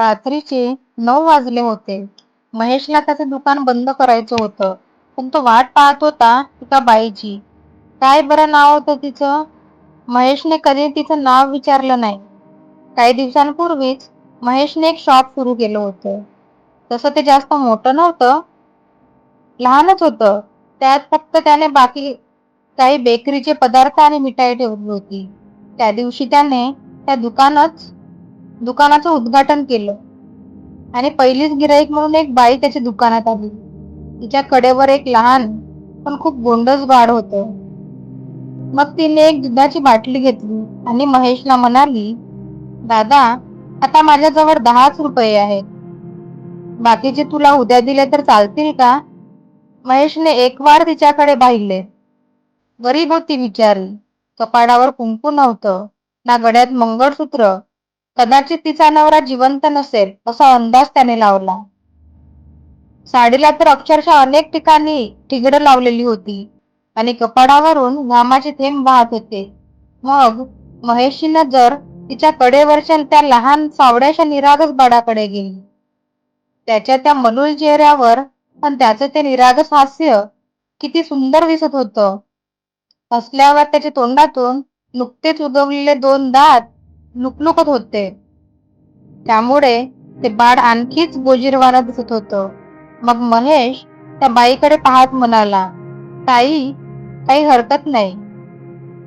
रात्रीचे नऊ वाजले होते. महेशला त्याचं दुकान बंद करायचं होतं. पण तो वाट पाहत होता एका बाईची. काय बरं नाव होतं तिचं? महेशने कधी तिचं नाव विचारलं नाही. काही दिवसांपूर्वीच महेशने एक शॉप सुरू केलं होतं. तसं ते जास्त मोठं नव्हतं. लहानच होतं. त्यात फक्त त्याने बाकी काही बेकरीचे पदार्थ आणि मिठाई ठेवली होती. त्या दिवशी त्याने त्या दुकानच दुकानाचं उद्घाटन केलं. आणि पहिलीच गिराईक म्हणून एक बाई त्याच्या दुकानात आली. तिच्या कडेवर एक लहान पण खूप गोंडस बाळ होत. मग तिने एक दुधाची बाटली घेतली आणि महेशला म्हणाली दादा आता माझ्याजवळ दहाच रुपये आहेत. बाकीचे तुला उद्या दिले तर चालतील का? महेशने एक वार तिच्याकडे पाहिले. गरीब होती विचारी कपाडावर कुंकू नव्हतं ना गड्यात मंगळसूत्र कदाचित तिचा नवरा जिवंत नसेल असा अंदाज त्याने लावला. साडीला तर अक्षरशः अनेक ठिकाणी ठिगड लावलेली होती आणि कपाडावरून घामाचे थेंब वाहत होते. मग महेशीनं जर तिच्या कडेवरच्या त्या लहान सावड्याच्या निरागस बाडाकडे गेली. त्याच्या त्या मलूल चेहऱ्यावर पण त्याचं ते निरागस हास्य किती सुंदर दिसत होतं. हसल्यावर त्याच्या तोंडातून नुकतेच उगवलेले दोन दात लुकलुकत होते. त्यामुळे ते बाळ आणखीच बोजीरवाना दिसत होतं. मग महेश त्या बाईकडे पाहत म्हणाला ताई काही हरकत नाही.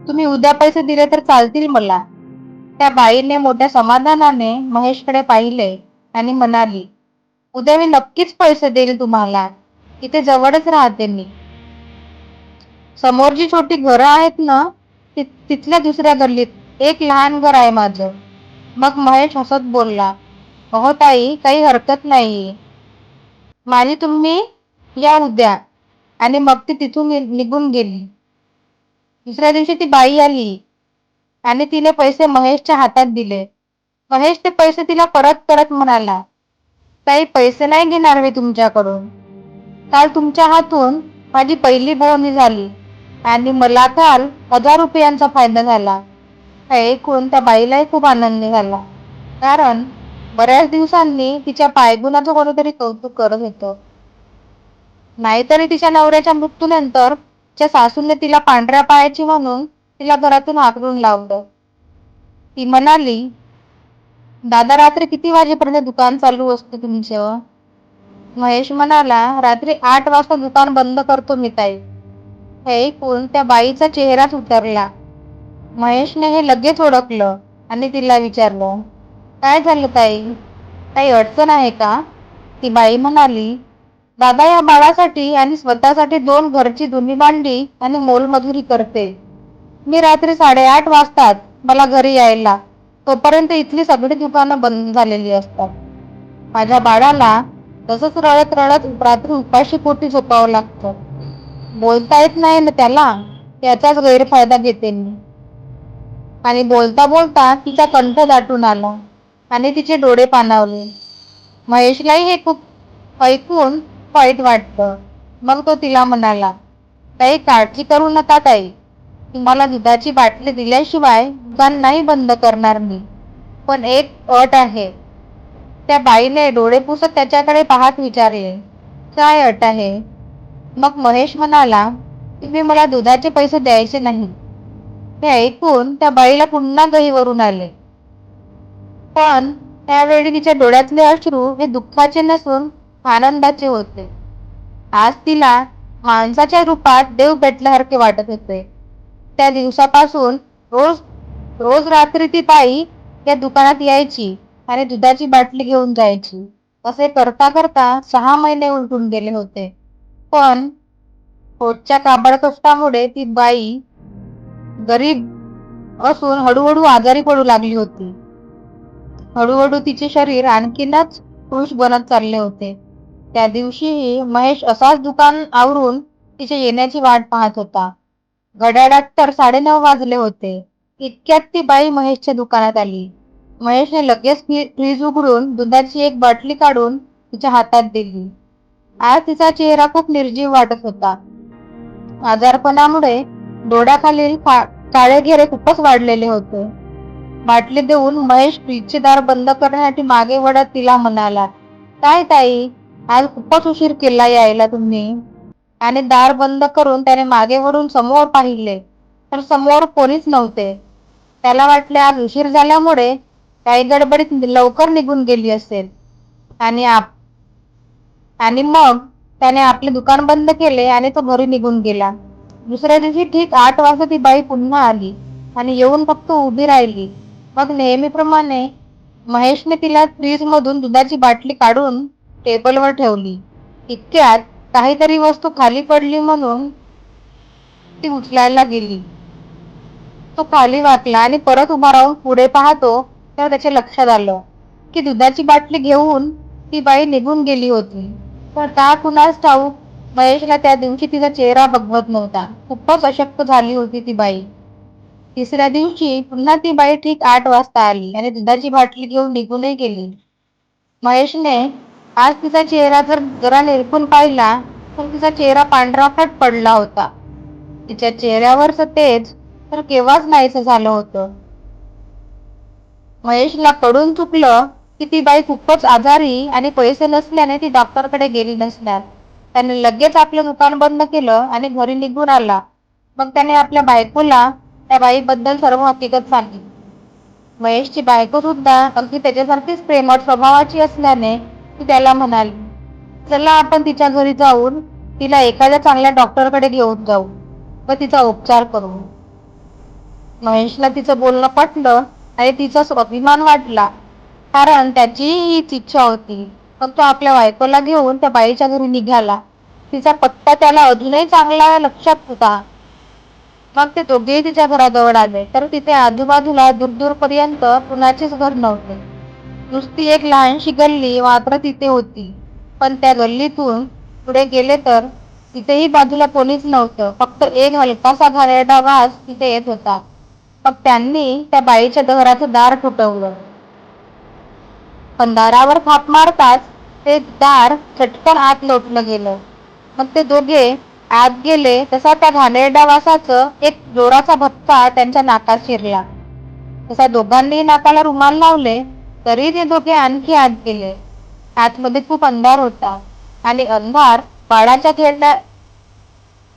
तुम्ही उद्या पैसे दिले तर चालतील मला. त्या बाईने मोठ्या समाधानाने महेशकडे पाहिले आणि म्हणाली उद्या मी नक्कीच पैसे देईल तुम्हाला. इथे जवळच राहते मी. समोर जी छोटी घरं आहेत ना तिथल्या दुसऱ्या गल्लीत एक लहान घर आहे माझं. मग महेश हसत बोलला अहो ताई काही हरकत नाही. माझी तुम्ही या उद्या. आणि मग ती तिथून निघून गेली. दुसऱ्या दिवशी ती बाई आली आणि तिने पैसे महेशच्या हातात दिले. महेश ते पैसे तिला परत परत म्हणाला ताई पैसे नाही घेणार मी तुमच्याकडून. काल तुमच्या हातून माझी पहिली बोवणी झाली आणि मला काल हजार रुपयांचा फायदा झाला. ऐकून त्या बाईलाही खूप आनंद झाला कारण बऱ्याच दिवसांनी तिच्या पायगुणाचं कोणीतरी कौतुक करत होतं. नाहीतरी तिच्या नवऱ्याच्या मृत्यूनंतर तिच्या सासूने तिला पांढऱ्या पायाची म्हणून तिला घरातून हाकलून लावलं. ती म्हणाली दादा रात्री किती वाजेपर्यंत दुकान चालू असतं तुमचं? महेश म्हणाला रात्री आठ वाजता दुकान बंद करतो मी ताई. हे ऐकून त्या बाईचा चेहराच उतरला. महेशने हे लगेच ओळखलं आणि तिला विचारलं काय झालं ताई? काही अडचण आहे का? ती बाई म्हणाली दादा या बाळासाठी आणि स्वतःसाठी दोन घरची धुनी भांडी आणि मोलमजुरी करते. मी रात्री साडेआठ वाजतात मला घरी यायला. तोपर्यंत इथली सगळी दुकानं बंद झालेली असतात. माझ्या बाळाला तसंच रडत रडत रात्री उपाशी पोटी झोपावं लागतं. बोलता येत नाही ना त्याला? त्याचाच गैरफायदा घेते मी. आणि बोलता बोलता तिचा कंठ दाटून आला. आणि तिचे डोळे पाणावले. महेशलाही हे खूप ऐकून वाईट वाटतं मग तो तिला म्हणाला काही काळजी करू नका ताई. तुम्हाला दुधाची बाटली दिल्याशिवाय दुकान नाही बंद करणार मी. पण एक अट आहे. त्या बाईने डोळे पुसत त्याच्याकडे पाहत विचारले काय अट आहे? मग महेश म्हणाला तुम्ही मला दुधाचे पैसे द्यायचे नाही. हे ऐकून त्या बाईला पुन्हा गहीवरून आले. पण त्यावेळी तिच्या डोळ्यातले अश्रू हे दुःखाचे नसून आनंदाचे होते. आज तिला माणसाच्या रूपात देव भेटल्यासारखे वाटत होते. त्या दिवसापासून रोज रोज रात्री ती ताई त्या दुकानात यायची आणि दुधाची बाटली घेऊन जायची. असे करता करता सहा महिने उलटून गेले होते. पण पोटच्या काबडकष्टामुळे ती बाई गरीब असून हळूहळू आजारी पडू लागली होती. हळूहळू तिचे शरीर आणखीनच पुरुष बनत चालले होते. त्या दिवशीही महेश असाच दुकान आवरून तिच्या येण्याची वाट पाहत होता. घड्याळात तर साडेनऊ वाजले होते. इतक्यात ती बाई महेशच्या दुकानात आली. महेशने लगेच फ्रीज उघडून दुधाची एक बाटली काढून तिच्या हातात दिली. आज तिचा चेहरा खूप निर्जीव वाटत होता. आजारपणामुळे डोळ्याखालील काळे घेरे खूपच वाढलेले होते. बाटली देऊन महेश फ्रीजचे दार बंद करण्यासाठी मागे वळत तिला म्हणाला काय ताई आज खूपच उशीर केला यायला तुम्ही. आणि दार बंद करून त्याने मागे वडून समोर पाहिले तर समोर कोणीच नव्हते. त्याला वाटले आज उशीर झाल्यामुळे काही गडबडीत लवकर निघून गेली असेल. आणि आप आणि मग त्याने आपले दुकान बंद केले आणि तो घरी निघून गेला. दुसऱ्या दिवशी ठीक आठ वाजता ती बाई पुन्हा आली आणि येऊन फक्त उभी राहिली. मग नेहमीप्रमाणे महेशने तिला फ्रीज मधून दुधाची बाटली काढून टेबलवर ठेवली. इतक्यात काहीतरी वस्तू खाली पडली म्हणून ती उचलायला गेली. तो खाली वाकला आणि परत उभा राहून पुढे पाहतो तेव्हा त्याच्या लक्षात आलं की दुधाची बाटली घेऊन ती बाई निघून गेली होती. पण का कुणास ठाऊक महेशला त्या दिवशी तिचा चेहरा बघवत नव्हता. खूपच अशक्त झाली होती ती बाई. तिसऱ्या दिवशी पुन्हा ती बाई ठीक आठ वाजता आली आणि दुधाची बाटली घेऊन निघूनही गेली. महेशने आज तिचा चेहरा जर जरा निरखून पाहिला तर तिचा चेहरा पांढराफट पडला होता. तिच्या चेहऱ्यावरच तेज तर केव्हाच नाहीच झालं होतं. महेशला कडून चुकलं की ती बाई खूपच आजारी आणि पैसे नसल्याने ती डॉक्टरकडे गेली नसणार. त्याने लगेच आपलं दुकान बंद केलं आणि घरी निघून आला. मग त्याने आपल्या बायकोला त्या बाईबद्दल सर्व हकीकत सांगितली. महेशची बायको सुद्धा अगदी त्याच्यासारखीच प्रेमळ स्वभावाची असल्याने ती त्याला म्हणाली चला आपण तिच्या घरी जाऊन तिला एखाद्या चांगल्या डॉक्टरकडे घेऊन जाऊ व तिचा उपचार करू. महेशला तिचं बोलणं पटलं आणि तिचा अभिमान वाटला कारण त्याचीही हीच इच्छा होती. मग तो आपल्या बायकोला घेऊन त्या बाईच्या घरी निघाला. तिचा पत्ता त्याला अजूनही चांगला लक्षात होता. मग ते दोघेही तिच्या घराजवळ आले. तर तिथे आजूबाजूला दूरदूरपर्यंत कुणाचेच घर नव्हते. नुसती एक लहानशी गल्ली मात्र तिथे होती. पण त्या गल्लीतून पुढे गेले तर तिथेही बाजूला कोणीच नव्हतं. फक्त एक हलकासा घाणेरडा वास तिथे येत होता. मग त्यांनी त्या बाईच्या घराचं दार ठोठवलं. पण दारावर थाप मारताच ते दार चटकन आत लोटलं गेलं. मग ते दोघे आत गेले तसा त्या घाणेरड्या वासाचं एक जोराचा भत्ता त्यांच्या नाकात शिरला. तसा दोघांनी नाकाला रुमाल लावले तरी ते दोघे आणखी आत गेले. आतमध्ये खूप अंधार होता आणि अंधार बाळाच्या खेळण्या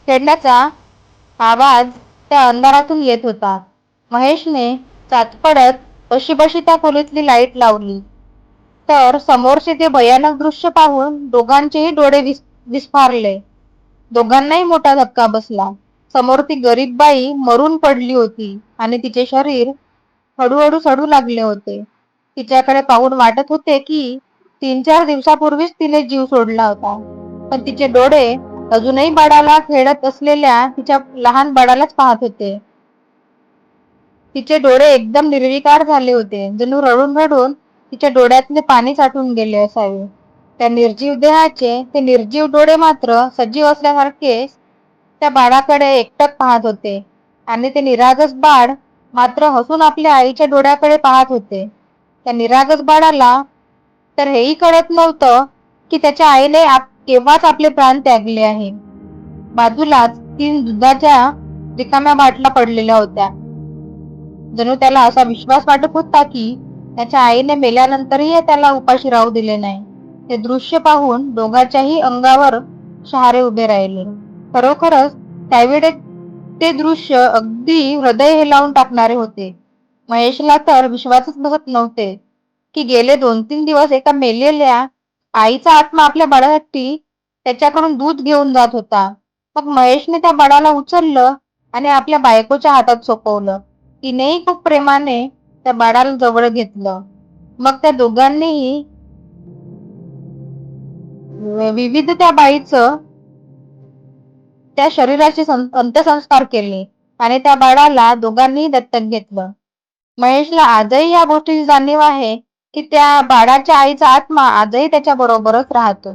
खेळण्याचा आवाज त्या अंधारातून येत होता. महेशने चाचपडत अशी बशी त्या खोलीतली लाइट लावली. तर समोरचे ते भयानक दृश्य पाहून दोघांचेही डोळे विस विस्फारले. दोघांनाही मोठा धक्का बसला. समोर ती गरीब बाई मरून पडली होती आणि तिचे शरीर हळूहळू सडू लागले होते. तिच्याकडे पाहून वाटत होते की तीन चार दिवसापूर्वीच तिने जीव सोडला होता. पण तिचे डोळे अजूनही बाळाला खेळत असलेल्या तिच्या लहान बाळालाच पाहत होते. तिचे डोळे एकदम निर्विकार झाले होते. जणू रडून रडून तिच्या डोळ्यातले पाणी साठून गेले असावे. त्या निर्जीव देहाचे ते निर्जीव डोळे मात्र सजीव असल्यासारखे त्या बाळाकडे एकटक पाहत होते. आणि ते निरागस बाळ मात्र हसून आपल्या आईच्या डोळ्याकडे पाहत होते. त्या निरागस बाळाला तर हेही कळत नव्हतं की त्याच्या आईने आप केव्हाच आपले प्राण त्यागले आहे. बाजूलाच तीन दुधाच्या रिकाम्या बाटल्या पडलेल्या होत्या. जणू त्याला असा विश्वास वाटत होता की त्याच्या आईने मेल्यानंतरही त्याला उपाशी राहू दिले नाही. ते दृश्य पाहून दोघांच्याही अंगावर शहारे उभे राहिले. खरोखरच त्यावेळे ते दृश्य अगदी हृदय हेलावून टाकणारे होते. महेशला तर विश्वासच बसत नव्हते की गेले दोन तीन दिवस एका मेलेल्या आईचा आत्मा आपल्या बाळासाठी त्याच्याकडून दूध घेऊन जात होता. मग महेशने त्या बाळाला उचललं आणि आपल्या बायकोच्या हातात सोपवलं. तिनेही खूप प्रेमाने त्या बाळाला जवळ घेतलं. मग त्या दोघांनीही विविध त्या बाईच त्या शरीराचे अंत्यसंस्कार केले आणि त्या बाळाला दोघांनीही दत्तक घेतलं. महेशला आजही या गोष्टीची जाणीव आहे की त्या बाळाच्या आईचा आत्मा आजही त्याच्या बरोबरच राहतो.